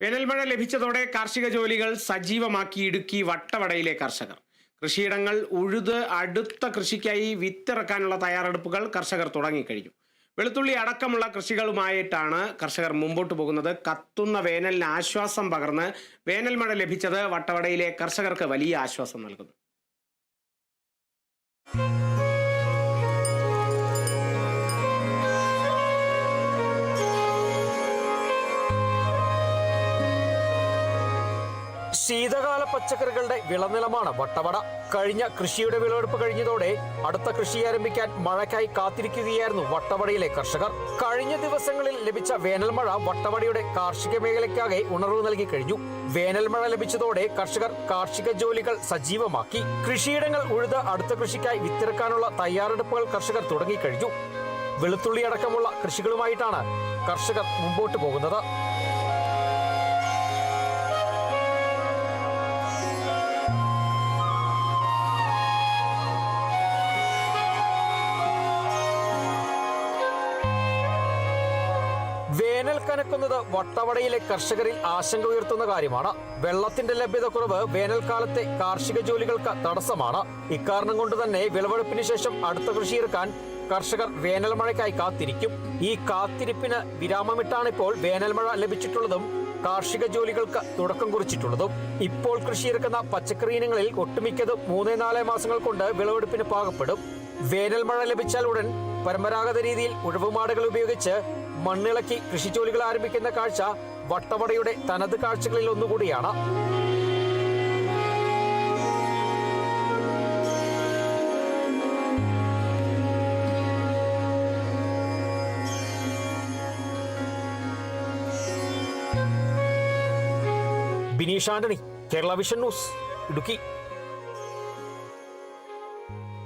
വേനൽമഴ ലഭിച്ചതോടെ കാർഷിക ജോലികൾ സജീവമാക്കി ഇടുക്കി വട്ടവടയിലെ കർഷകർ. കൃഷിയിടങ്ങൾ ഉഴുത് അടുത്ത കൃഷിക്കായി വിത്തിറക്കാനുള്ള തയ്യാറെടുപ്പുകൾ കർഷകർ തുടങ്ങിക്കഴിഞ്ഞു. വെളുത്തുള്ളി അടക്കമുള്ള കൃഷികളുമായിട്ടാണ് കർഷകർ മുമ്പോട്ട് പോകുന്നത്. കത്തുന്ന വേനലിന് ആശ്വാസം പകർന്ന് വേനൽമഴ ലഭിച്ചത് വട്ടവടയിലെ കർഷകർക്ക് വലിയ ആശ്വാസം നൽകുന്നു. ശീതകാല പച്ചക്കറികളുടെ വിളനിലമാണ് വട്ടവട. കഴിഞ്ഞ കൃഷിയുടെ വിളവെടുപ്പ് കഴിഞ്ഞതോടെ അടുത്ത കൃഷി ആരംഭിക്കാൻ മഴയ്ക്കായി കാത്തിരിക്കുകയായിരുന്നു വട്ടവടയിലെ കർഷകർ. കഴിഞ്ഞ ദിവസങ്ങളിൽ ലഭിച്ച വേനൽമഴ വട്ടവടയുടെ കാർഷിക മേഖലയ്ക്കാകെ ഉണർവ് നൽകി കഴിഞ്ഞു. വേനൽമഴ ലഭിച്ചതോടെ കർഷകർ കാർഷിക ജോലികൾ സജീവമാക്കി. കൃഷിയിടങ്ങൾ ഉഴുത് അടുത്ത കൃഷിക്കായി വിത്തിറക്കാനുള്ള തയ്യാറെടുപ്പുകൾ കർഷകർ തുടങ്ങിക്കഴിഞ്ഞു. വെളുത്തുള്ളി അടക്കമുള്ള കൃഷികളുമായിട്ടാണ് കർഷകർ മുമ്പോട്ട് പോകുന്നത്. വേനൽ കനക്കുന്നത് വട്ടവടയിലെ കർഷകരിൽ ആശങ്ക ഉയർത്തുന്ന കാര്യമാണ്. വെള്ളത്തിന്റെ ലഭ്യതക്കുറവ് വേനൽക്കാലത്തെ കാർഷിക ജോലികൾക്ക് തടസ്സമാണ്. ഇക്കാരണം കൊണ്ട് തന്നെ വിളവെടുപ്പിന് ശേഷം അടുത്ത കൃഷിയിറക്കാൻ കർഷകർ വേനൽ മഴയ്ക്കായി കാത്തിരിക്കും. ഈ കാത്തിരിപ്പിന് വിരാമമിട്ടാണ് ഇപ്പോൾ വേനൽമഴ ലഭിച്ചിട്ടുള്ളതും കാർഷിക ജോലികൾക്ക് തുടക്കം കുറിച്ചിട്ടുള്ളതും. ഇപ്പോൾ കൃഷിയിറക്കുന്ന പച്ചക്കറി ഇനങ്ങളിൽ ഒട്ടുമിക്കതും മൂന്നേ നാലേ മാസങ്ങൾ കൊണ്ട് വിളവെടുപ്പിന് പാകപ്പെടും. വേനൽ മഴ ലഭിച്ചാൽ ഉടൻ പരമ്പരാഗത രീതിയിൽ ഉഴവുമാടുകൾ ഉപയോഗിച്ച് മണ്ണിളക്കി കൃഷിജോലികൾ ആരംഭിക്കുന്ന കാഴ്ച വട്ടവടയുടെ തനത് കാഴ്ചകളിൽ ഒന്നുകൂടിയാണ്. Bineesh Antony Kerala vision news Idukki.